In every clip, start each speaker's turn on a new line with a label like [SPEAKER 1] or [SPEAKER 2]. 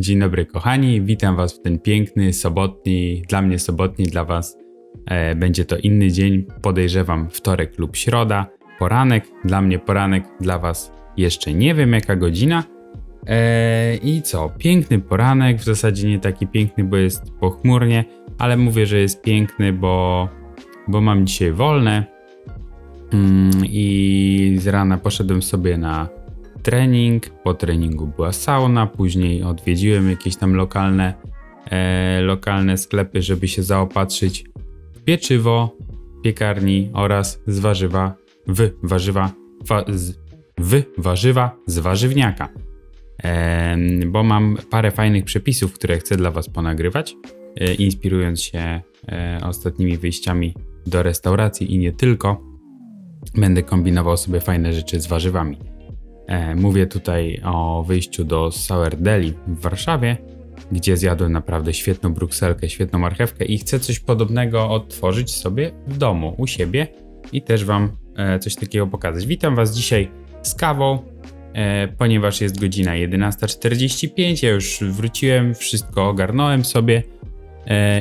[SPEAKER 1] Dzień dobry kochani, witam was w ten piękny, sobotni, dla mnie sobotni, dla was e, będzie to inny dzień, podejrzewam wtorek lub środa, poranek, dla mnie poranek, dla was jeszcze nie wiem jaka godzina. E, I co, piękny poranek, w zasadzie nie taki piękny, bo jest pochmurnie, ale mówię, że jest piękny, bo, bo mam dzisiaj wolne. Mm, i z rana poszedłem sobie na trening. Po treningu była sauna, później odwiedziłem jakieś tam lokalne, e, lokalne sklepy, żeby się zaopatrzyć w pieczywo, piekarni oraz z warzywa, w warzywa, wa, z, w warzywa z warzywniaka. Em, bo mam parę fajnych przepisów, które chcę dla Was ponagrywać, e, inspirując się e, ostatnimi wyjściami do restauracji i nie tylko. Będę kombinował sobie fajne rzeczy z warzywami. E, Mówię tutaj o wyjściu do Sour Deli w Warszawie, gdzie zjadłem naprawdę świetną brukselkę, świetną marchewkę i chcę coś podobnego odtworzyć sobie w domu, u siebie i też Wam e, coś takiego pokazać. Witam Was dzisiaj z kawą, e, ponieważ jest godzina 11.45, ja już wróciłem, wszystko ogarnąłem sobie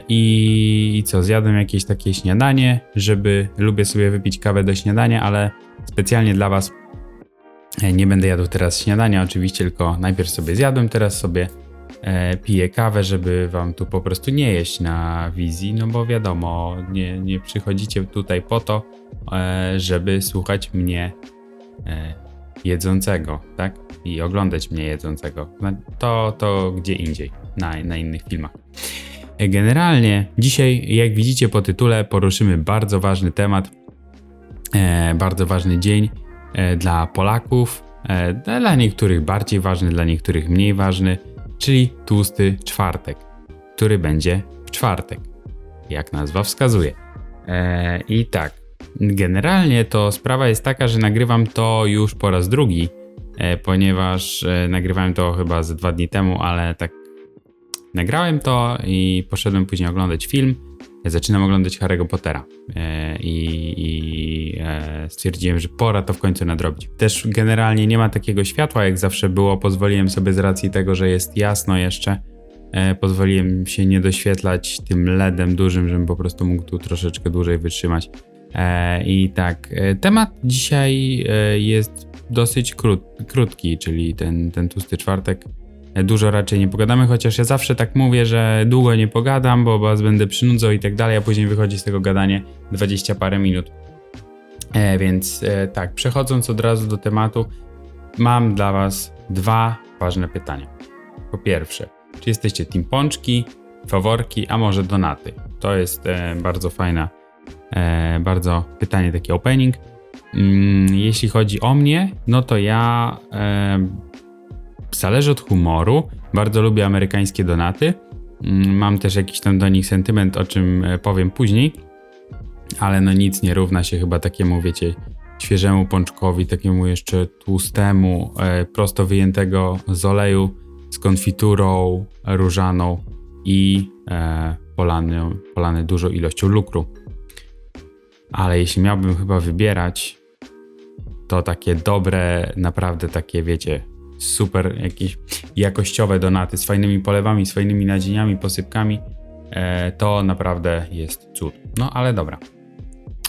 [SPEAKER 1] i, co, zjadłem jakieś takie śniadanie, żeby, lubię sobie wypić kawę do śniadania, ale specjalnie dla Was Nie będę jadł teraz śniadania, oczywiście, tylko najpierw sobie zjadłem, teraz sobie e, piję kawę, żeby wam tu po prostu nie jeść na wizji, no bo wiadomo, nie, nie przychodzicie tutaj po to, e, żeby słuchać mnie e, jedzącego, tak? I oglądać mnie jedzącego. To, to gdzie indziej, na, na innych filmach. E, Generalnie dzisiaj, jak widzicie po tytule, poruszymy bardzo ważny temat, e, bardzo ważny dzień e, dla Polaków, e, dla niektórych bardziej ważny, dla niektórych mniej ważny, czyli tłusty czwartek, który będzie w czwartek, jak nazwa wskazuje. E, I tak, generalnie to sprawa jest taka, że nagrywam to już po raz drugi, e, ponieważ e, nagrywałem to chyba ze dwa dni temu, ale tak nagrałem to i poszedłem później oglądać film. Zaczynam oglądać Harry'ego Pottera e, i, i e, stwierdziłem, że pora to w końcu nadrobić. Też generalnie nie ma takiego światła, jak zawsze było. Pozwoliłem sobie z racji tego, że jest jasno jeszcze, e, pozwoliłem się nie doświetlać tym LEDem dużym, żebym po prostu mógł tu troszeczkę dłużej wytrzymać. I tak, temat dzisiaj jest dosyć krót, krótki, czyli ten, ten tłusty czwartek. Dużo raczej nie pogadamy, chociaż ja zawsze tak mówię, że długo nie pogadam, bo was będę przynudzał i tak dalej, a później wychodzi z tego gadanie 20 parę minut. E, więc e, tak, przechodząc od razu do tematu, mam dla was dwa ważne pytania. Po pierwsze, czy jesteście team pączki, faworki, a może donaty? To jest e, bardzo fajna, e, bardzo pytanie, taki opening. Mm, jeśli chodzi o mnie, no to ja e, zależy od humoru. Bardzo lubię amerykańskie donaty. Mm, Mam też jakiś tam do nich sentyment, o czym e, powiem później. Ale no nic nie równa się chyba takiemu, wiecie, świeżemu pączkowi, takiemu jeszcze tłustemu, e, prosto wyjętego z oleju, z konfiturą różaną i e, polany, polany dużą ilością lukru. Ale jeśli miałbym chyba wybierać, to takie dobre, naprawdę takie, wiecie, super jakieś jakościowe donaty z fajnymi polewami, z fajnymi nadzieniami, posypkami, e, to naprawdę jest cud. No ale dobra.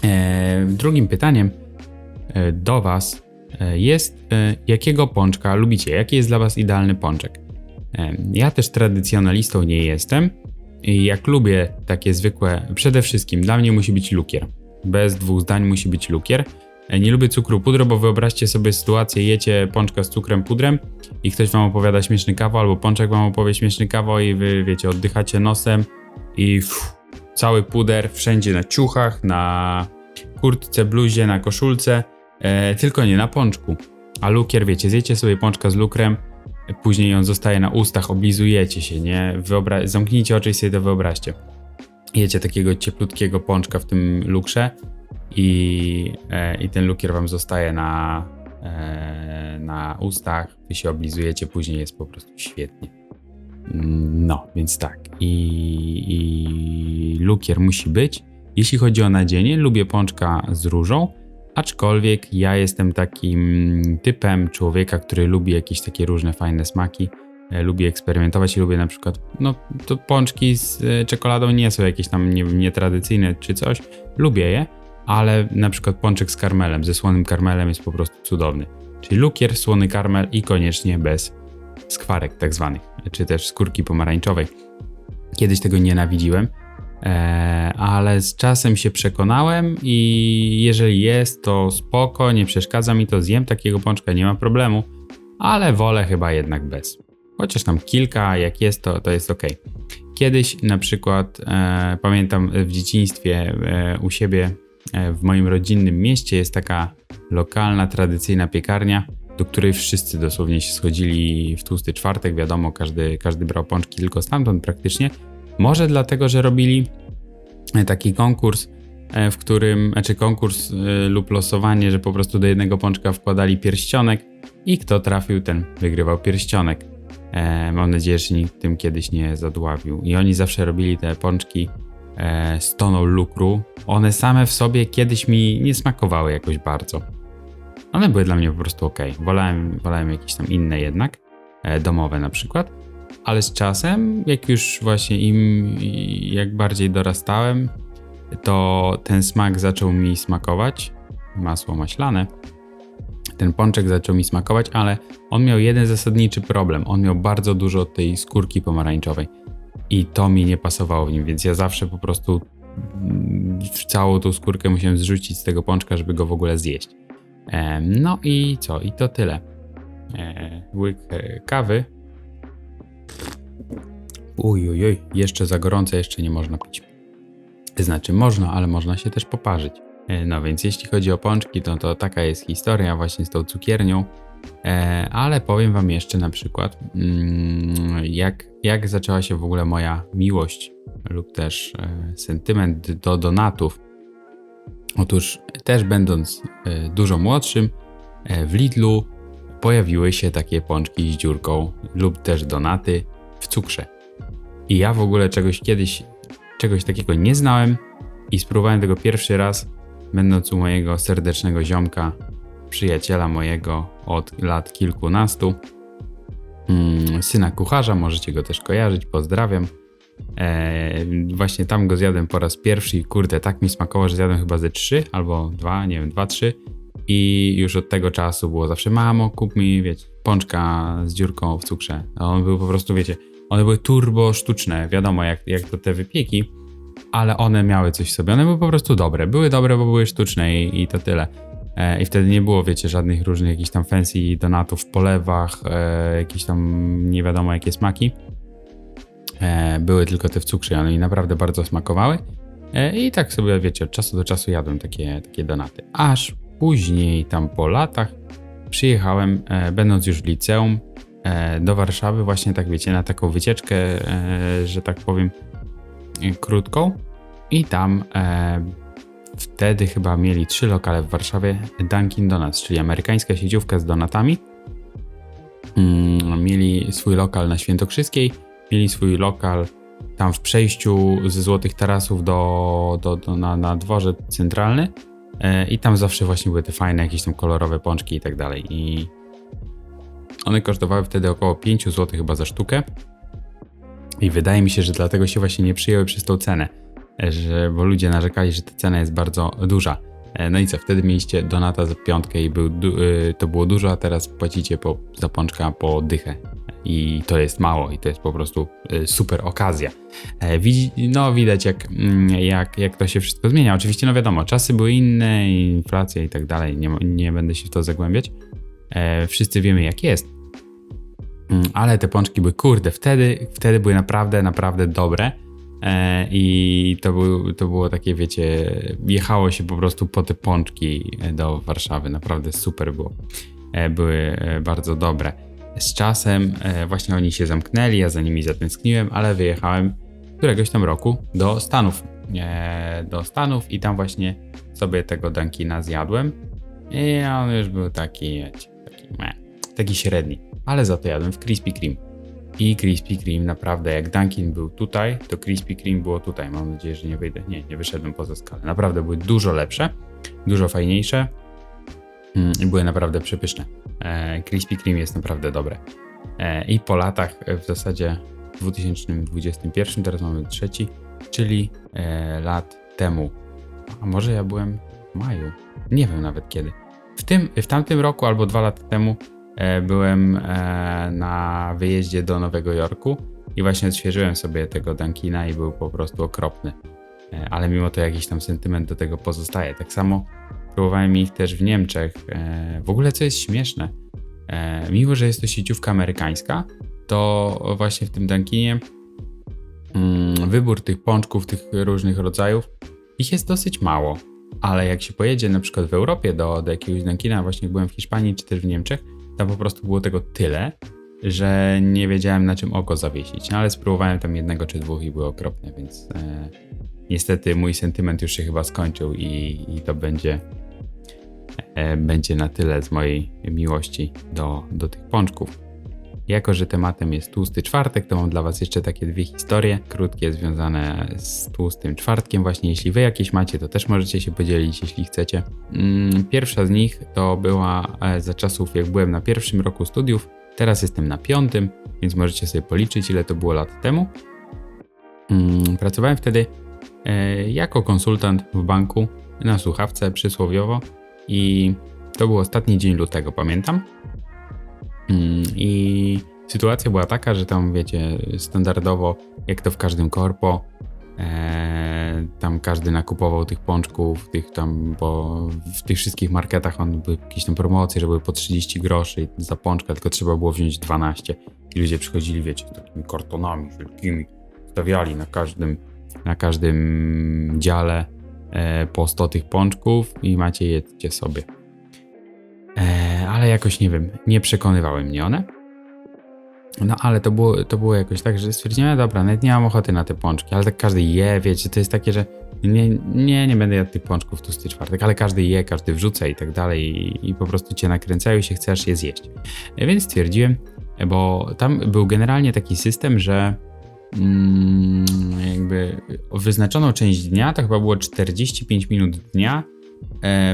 [SPEAKER 1] E, drugim pytaniem e, do Was e, jest, e, jakiego pączka lubicie? Jaki jest dla Was idealny pączek? Ja też tradycjonalistą nie jestem. Jak lubię takie zwykłe, przede wszystkim dla mnie musi być lukier. Bez dwóch zdań musi być lukier. E, Nie lubię cukru pudru, bo wyobraźcie sobie sytuację, jecie pączka z cukrem pudrem i ktoś wam opowiada śmieszny kawał, albo pączek wam opowie śmieszny kawał i wy, wiecie, oddychacie nosem i cały puder wszędzie na ciuchach, na kurtce, bluzie, na koszulce, e, tylko nie na pączku. A lukier, wiecie, zjecie sobie pączka z lukrem, e, później on zostaje na ustach, oblizujecie się, nie? Wyobra- zamknijcie oczy i sobie to wyobraźcie. Jecie takiego cieplutkiego pączka w tym lukrze i, e, i ten lukier wam zostaje na, e, na ustach, wy się oblizujecie, później jest po prostu świetnie. No, więc tak. I, I lukier musi być. Jeśli chodzi o nadzienie, lubię pączka z różą, aczkolwiek ja jestem takim typem człowieka, który lubi jakieś takie różne fajne smaki. e, lubię eksperymentować i lubię na przykład, no to pączki z czekoladą nie są jakieś tam nie- nietradycyjne czy coś, lubię je, ale na przykład pączek z karmelem, ze słonym karmelem jest po prostu cudowny. Czyli lukier, słony karmel i koniecznie bez skwarek tak zwanych, czy też skórki pomarańczowej. Kiedyś tego nienawidziłem, e, ale z czasem się przekonałem i jeżeli jest, to spoko, nie przeszkadza mi to, zjem takiego pączka, nie ma problemu, ale wolę chyba jednak bez. Chociaż tam kilka, jak jest, to, to jest ok. Kiedyś na przykład e, pamiętam w dzieciństwie e, u siebie w moim rodzinnym mieście jest taka lokalna, tradycyjna piekarnia, do której wszyscy dosłownie się schodzili w tłusty czwartek. Wiadomo, każdy, każdy brał pączki tylko stamtąd praktycznie. Może dlatego, że robili e, taki konkurs, e, w którym, znaczy konkurs e, lub losowanie, że po prostu do jednego pączka wkładali pierścionek i kto trafił, ten wygrywał pierścionek. E, mam nadzieję, że nikt tym kiedyś nie zadławił. I oni zawsze robili te pączki e, z toną lukru. One same w sobie kiedyś mi nie smakowały jakoś bardzo. One były dla mnie po prostu ok. Wolałem, wolałem jakieś tam inne jednak, e, domowe na przykład. Ale z czasem, jak już właśnie im jak bardziej dorastałem, to ten smak zaczął mi smakować. Masło maślane. Ten pączek zaczął mi smakować, ale on miał jeden zasadniczy problem. On miał bardzo dużo tej skórki pomarańczowej. I to mi nie pasowało w nim, więc ja zawsze po prostu mm, całą tą skórkę musiałem zrzucić z tego pączka, żeby go w ogóle zjeść. No i co? I to tyle. Łyk e, kawy. Uj, uj, uj, jeszcze za gorące, jeszcze nie można pić. Znaczy można, ale można się też poparzyć. E, No więc jeśli chodzi o pączki, to, to taka jest historia właśnie z tą cukiernią. E, ale powiem wam jeszcze na przykład, mm, jak, jak zaczęła się w ogóle moja miłość lub też e, sentyment do donatów. Otóż też będąc e, dużo młodszym, w Lidlu pojawiły się takie pączki z dziurką lub też donaty w cukrze. I ja w ogóle czegoś kiedyś, czegoś takiego nie znałem i spróbowałem tego pierwszy raz, będąc u mojego serdecznego ziomka, przyjaciela mojego od lat kilkunastu, mm, syna kucharza, możecie go też kojarzyć, pozdrawiam. E, właśnie tam go zjadłem po raz pierwszy i kurde, tak mi smakowało, że zjadłem chyba ze trzy albo dwa, nie wiem, dwa, trzy. I już od tego czasu było zawsze, mamo, kup mi, wiecie, pączka z dziurką w cukrze. On był po prostu, wiecie, one były turbo sztuczne, wiadomo, jak, jak to te wypieki, ale one miały coś w sobie. One były po prostu dobre. Były dobre, bo były sztuczne i, i to tyle. E, I wtedy nie było, wiecie, żadnych różnych jakichś tam fancy donatów w polewach, e, jakieś tam nie wiadomo jakie smaki. E, były tylko te w cukrze, one mi naprawdę bardzo smakowały. I tak sobie, wiecie, od czasu do czasu jadłem takie, takie donaty. Aż później, tam po latach, przyjechałem, będąc już w liceum, do Warszawy, właśnie tak, wiecie, na taką wycieczkę, że tak powiem, krótką. I tam wtedy chyba mieli trzy lokale w Warszawie. Dunkin' Donuts, czyli amerykańska sieciówka z donatami. Mm, mieli swój lokal na Świętokrzyskiej, mieli swój lokal tam w przejściu ze Złotych Tarasów do, do, do, na, na dworzec centralny. E, i tam zawsze właśnie były te fajne jakieś tam kolorowe pączki i tak dalej. I one kosztowały wtedy około 5 zł chyba za sztukę. I wydaje mi się, że dlatego się właśnie nie przyjęły przez tą cenę, że, bo ludzie narzekali, że ta cena jest bardzo duża. E, No i co, wtedy mieliście donata za piątkę i był, y, to było dużo, a teraz płacicie po, za pączka po dychę. I to jest mało i to jest po prostu y, super okazja. E, Widzi, no widać jak, mm, jak, jak to się wszystko zmienia. Oczywiście no wiadomo, czasy były inne, inflacja i tak dalej, nie, nie będę się w to zagłębiać. E, Wszyscy wiemy jak jest. Mm, Ale te pączki były kurde, wtedy, wtedy były naprawdę, naprawdę dobre. E, I to, był, to było takie, wiecie, jechało się po prostu po te pączki do Warszawy. Naprawdę super było. E, Były e, bardzo dobre. Z czasem właśnie oni się zamknęli, ja za nimi zatęskniłem, ale wyjechałem któregoś tam roku do Stanów. Do Stanów i tam właśnie sobie tego Dunkina zjadłem. I on już był taki, wiecie, taki, meh, taki średni. Ale za to jadłem w Krispy Kreme. I Krispy Kreme naprawdę, jak Dunkin był tutaj, to Krispy Kreme było tutaj. Mam nadzieję, że nie wyjdę. Nie, nie wyszedłem poza skalę. Naprawdę były dużo lepsze, dużo fajniejsze mm, i były naprawdę przepyszne. E, Krispy Kreme jest naprawdę dobre. E, I po latach, e, w zasadzie w 2021, teraz mamy trzeci, czyli lat temu. A może ja byłem w maju? Nie wiem nawet kiedy. W, tym, w tamtym roku albo dwa lata temu byłem e, na wyjeździe do Nowego Jorku i właśnie odświeżyłem sobie tego Dunkina i był po prostu okropny. E, ale mimo to jakiś tam sentyment do tego pozostaje. Tak samo próbowałem ich też w Niemczech. E, w ogóle co jest śmieszne, e, mimo że jest to sieciówka amerykańska, to właśnie w tym Dunkinie mm, wybór tych pączków, tych różnych rodzajów, ich jest dosyć mało. Ale jak się pojedzie na przykład w Europie do, do jakiegoś Dunkina, właśnie byłem w Hiszpanii czy też w Niemczech, tam po prostu było tego tyle, że nie wiedziałem na czym oko zawiesić. No ale spróbowałem tam jednego czy dwóch i były okropne, więc e, niestety mój sentyment już się chyba skończył i, i to będzie, e, będzie na tyle z mojej miłości do, do tych pączków. Jako, że tematem jest tłusty czwartek, to mam dla Was jeszcze takie dwie historie krótkie związane z tłustym czwartkiem. Właśnie jeśli Wy jakieś macie, to też możecie się podzielić, jeśli chcecie. Mm, Pierwsza z nich to była e, za czasów, jak byłem na pierwszym roku studiów. Teraz jestem na piątym, więc możecie sobie policzyć, ile to było lat temu. Mm, Pracowałem wtedy e, jako konsultant w banku na słuchawce przysłowiowo i to był ostatni dzień lutego, pamiętam. Mm, I sytuacja była taka, że tam wiecie, standardowo, jak to w każdym korpo, e, tam każdy nakupował tych pączków, tych tam, bo w tych wszystkich marketach on były jakieś tam promocje, że były po 30 groszy za pączka, tylko trzeba było wziąć 12. I ludzie przychodzili, wiecie, takimi kartonami wielkimi, stawiali na każdym, na każdym dziale e, po 100 tych pączków i macie jedzcie sobie. E, ale jakoś nie wiem, nie przekonywały mnie one. No ale to było, to było jakoś tak, że stwierdziłem, dobra, nawet nie mam ochoty na te pączki, ale tak każdy je, wiecie, to jest takie, że nie, nie, nie będę jadł tych pączków tłusty czwartek, ale każdy je, każdy wrzuca i tak dalej i, i po prostu cię nakręcają i się chcesz je zjeść. E, Więc stwierdziłem, bo tam był generalnie taki system, że mm, jakby wyznaczoną część dnia, to chyba było 45 minut dnia, e,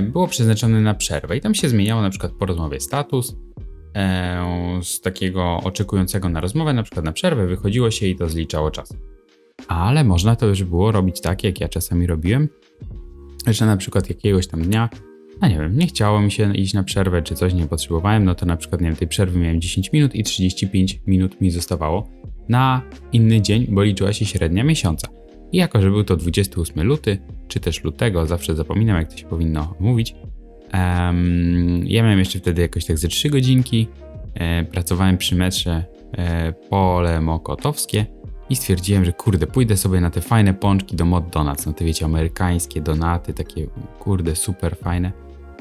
[SPEAKER 1] było przeznaczone na przerwę i tam się zmieniało na przykład po rozmowie status e, z takiego oczekującego na rozmowę, na przykład na przerwę, wychodziło się i to zliczało czas. Ale można to już było robić tak, jak ja czasami robiłem, że na przykład jakiegoś tam dnia, a nie wiem, nie chciało mi się iść na przerwę, czy coś nie potrzebowałem, no to na przykład, nie wiem, tej przerwy miałem 10 minut i 35 minut mi zostawało na inny dzień, bo liczyła się średnia miesiąca. I jako, że był to 28 luty, czy też lutego, zawsze zapominam, jak to się powinno mówić, em, ja miałem jeszcze wtedy jakoś tak ze 3 godzinki, e, pracowałem przy metrze e, Pole Mokotowskie i stwierdziłem, że kurde, pójdę sobie na te fajne pączki do Mod Donuts, no te wiecie, amerykańskie donaty, takie kurde, super fajne,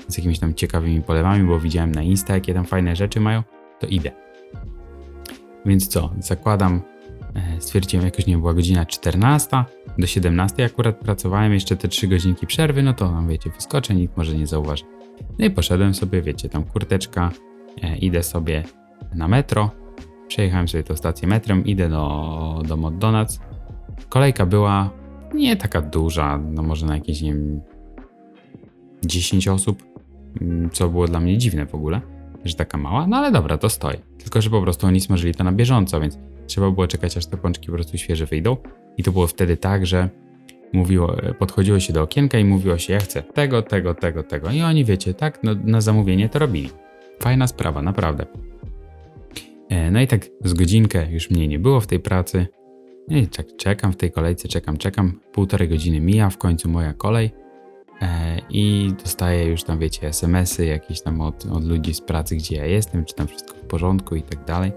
[SPEAKER 1] z jakimiś tam ciekawymi polewami, bo widziałem na Insta, jakie tam fajne rzeczy mają, to idę. Więc co, zakładam, stwierdziłem, jakoś nie była godzina 14, do 17 akurat pracowałem, jeszcze te 3 godzinki przerwy, no to tam wiecie, wyskoczę, nikt może nie zauważy. No i poszedłem sobie, wiecie, tam kurteczka, e, idę sobie na metro, przejechałem sobie tą stację metrem, idę do, do Donuts. Kolejka była nie taka duża, no może na jakieś, nie wiem, 10 osób, mm, co było dla mnie dziwne w ogóle, że taka mała, no ale dobra, to stoi. Tylko, że po prostu oni smażyli to na bieżąco, więc trzeba było czekać, aż te pączki po prostu świeże wyjdą. I to było wtedy tak, że mówiło, podchodziło się do okienka i mówiło się, ja chcę tego, tego, tego, tego. I oni, wiecie, tak, no, na zamówienie to robili. Fajna sprawa, naprawdę. E, No i tak z godzinkę już mnie nie było w tej pracy. No i tak czekam w tej kolejce, czekam, czekam. Półtorej godziny mija, w końcu moja kolej. E, I dostaję już tam, wiecie, SMS-y jakieś tam od, od ludzi z pracy, gdzie ja jestem, czy tam wszystko w porządku i tak dalej.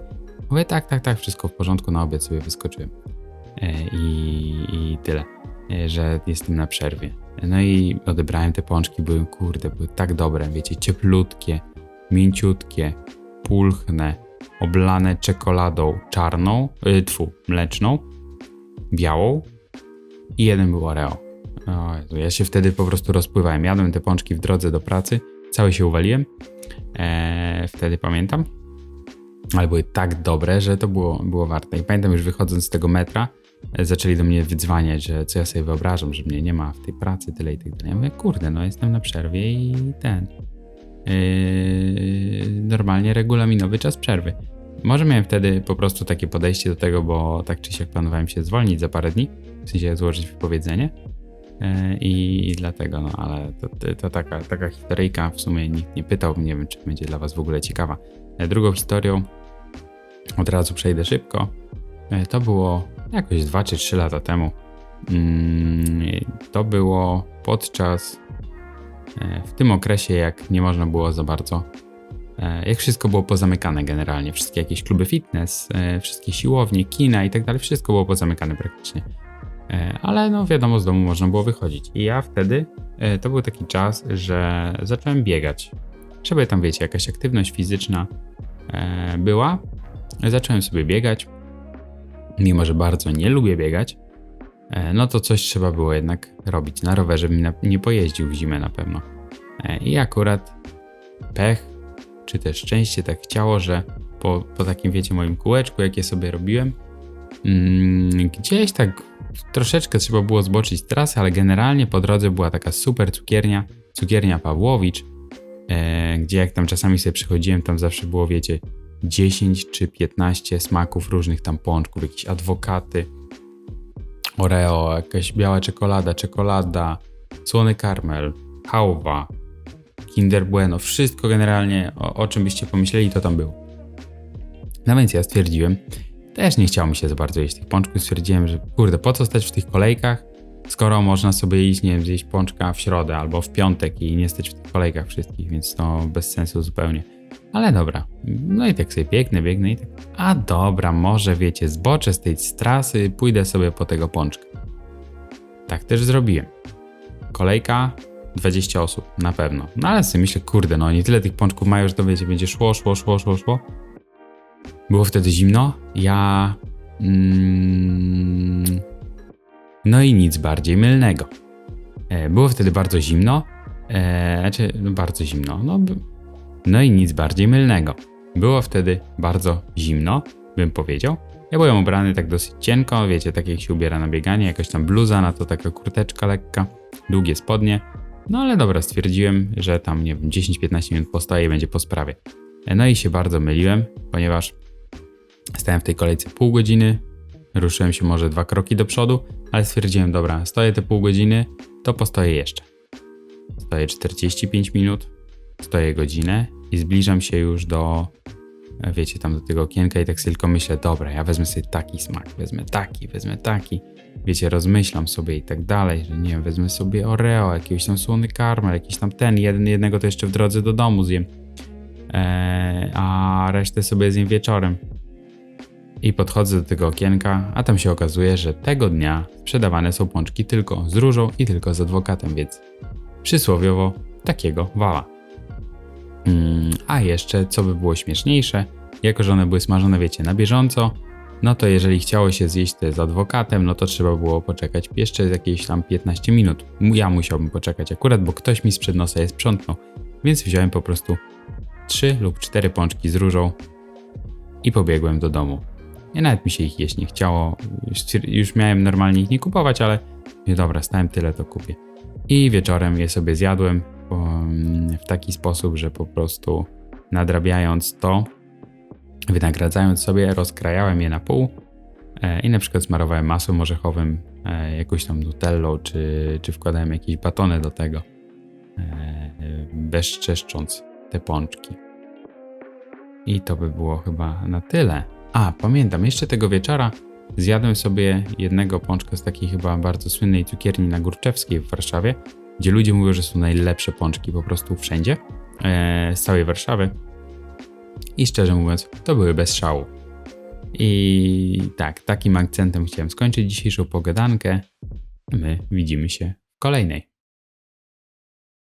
[SPEAKER 1] Mówię, tak, tak, tak, wszystko w porządku, na obiad sobie wyskoczyłem. E, I, i tyle, e, że jestem na przerwie. No i odebrałem te pączki, były, kurde, były tak dobre, wiecie, cieplutkie, mięciutkie, pulchne, oblane czekoladą czarną, y, tfu, mleczną, białą i jeden był Oreo. O ja się wtedy po prostu rozpływałem. Jadłem te pączki w drodze do pracy, cały się uwaliłem. Eee, wtedy pamiętam. Ale były tak dobre, że to było, było warte. I pamiętam już wychodząc z tego metra, e, zaczęli do mnie wydzwaniać, że co ja sobie wyobrażam, że mnie nie ma w tej pracy, tyle i tak dalej. Ja mówię, kurde, no jestem na przerwie i ten. Yy, normalnie regulaminowy czas przerwy. może miałem wtedy po prostu takie podejście do tego, bo tak czy siak planowałem się zwolnić za parę dni, w sensie złożyć wypowiedzenie. E, I dlatego, no ale to, to, to taka, taka historyjka, w sumie nikt nie pytał, nie wiem, czy będzie dla Was w ogóle ciekawa. Drugą historią, od razu przejdę szybko, e, to było jakoś 2 czy 3 lata temu. Mm, To było podczas, e, w tym okresie, jak nie można było za bardzo, e, jak wszystko było pozamykane generalnie, wszystkie jakieś kluby fitness, wszystkie siłownie, kina i tak dalej, wszystko było pozamykane praktycznie. Ale no wiadomo, z domu można było wychodzić. I ja wtedy, to był taki czas, że zacząłem biegać. Żeby tam, wiecie, jakaś aktywność fizyczna była. Zacząłem sobie biegać. Mimo, że bardzo nie lubię biegać, e, no to coś trzeba było jednak robić. Na rowerze bym nie pojeździł w zimę na pewno. E, I akurat pech, czy też szczęście tak chciało, że po, po takim, wiecie, moim kółeczku, jakie sobie robiłem, mm, gdzieś tak troszeczkę trzeba było zboczyć z trasy, ale generalnie po drodze była taka super cukiernia, cukiernia Pawłowicz, e, gdzie jak tam czasami sobie przychodziłem, tam zawsze było, wiecie, 10 czy 15 smaków różnych tam pączków, jakieś adwokaty, Oreo, jakaś biała czekolada, czekolada, słony karmel, hałwa, Kinder Bueno, wszystko generalnie, o, o czym byście pomyśleli, to tam było. No więc ja stwierdziłem, też nie chciało mi się za bardzo jeść tych pączków, stwierdziłem, że kurde, po co stać w tych kolejkach, skoro można sobie iść, nie wiem, zjeść pączka w środę albo w piątek i nie stać w tych kolejkach wszystkich, więc to bez sensu zupełnie. Ale dobra, no i tak sobie biegnę, biegnę i tak, a dobra, może wiecie, zboczę z tej trasy, pójdę sobie po tego pączka. Tak też zrobiłem. Kolejka 20 osób, na pewno. No ale sobie myślę, kurde, no nie tyle tych pączków mają, że to wiecie, będzie szło, szło, szło, szło, szło. Było wtedy zimno. Ja. Mm, no i nic bardziej mylnego. E, było wtedy bardzo zimno. E, znaczy, no bardzo zimno. No, no i nic bardziej mylnego. Było wtedy bardzo zimno, bym powiedział. Ja byłem ubrany tak dosyć cienko, wiecie, tak jak się ubiera na bieganie, jakaś tam bluza, na to taka kurteczka lekka, długie spodnie. No ale dobra, stwierdziłem, że tam, nie wiem, 10-15 minut postoję i będzie po sprawie. No i się bardzo myliłem, ponieważ stałem w tej kolejce pół godziny, ruszyłem się może dwa kroki do przodu, ale stwierdziłem, dobra, stoję te pół godziny, to postoję jeszcze. Stoję 45 minut, stoję godzinę i zbliżam się już do, e, wiecie, tam do tego okienka i tak sobie tylko myślę, dobra, ja wezmę sobie taki smak, wezmę taki, wezmę taki. Wiecie, rozmyślam sobie i tak dalej, że nie wiem, wezmę sobie Oreo, jakiegoś tam słony karmel, jakiś tam ten, jeden, jednego to jeszcze w drodze do domu zjem, eee, a resztę sobie zjem wieczorem. I podchodzę do tego okienka, a tam się okazuje, że tego dnia sprzedawane są pączki tylko z różą i tylko z adwokatem, więc przysłowiowo takiego wala. Mm, a jeszcze, co by było śmieszniejsze, jako że one były smażone, wiecie, na bieżąco, no to jeżeli chciało się zjeść te z adwokatem, no to trzeba było poczekać jeszcze jakieś tam 15 minut. Ja musiałbym poczekać akurat, bo ktoś mi sprzed nosa je sprzątnął, więc wziąłem po prostu 3 lub 4 pączki z różą i pobiegłem do domu. I nawet mi się ich jeść nie chciało, już, miałem normalnie ich nie kupować, ale nie dobra, stałem tyle, to kupię. I wieczorem je sobie zjadłem w taki sposób, że po prostu nadrabiając to, wynagradzając sobie, rozkrajałem je na pół e, i na przykład smarowałem masłem orzechowym, e, jakąś tam nutellą, czy, czy wkładałem jakieś batony do tego, e, bezczeszcząc te pączki. I to by było chyba na tyle. A, pamiętam, jeszcze tego wieczora zjadłem sobie jednego pączka z takiej chyba bardzo słynnej cukierni na Górczewskiej w Warszawie, gdzie ludzie mówią, że są najlepsze pączki po prostu wszędzie, e, z całej Warszawy. I szczerze mówiąc, to były bez szału. I tak, takim akcentem chciałem skończyć dzisiejszą pogadankę. My widzimy się w kolejnej.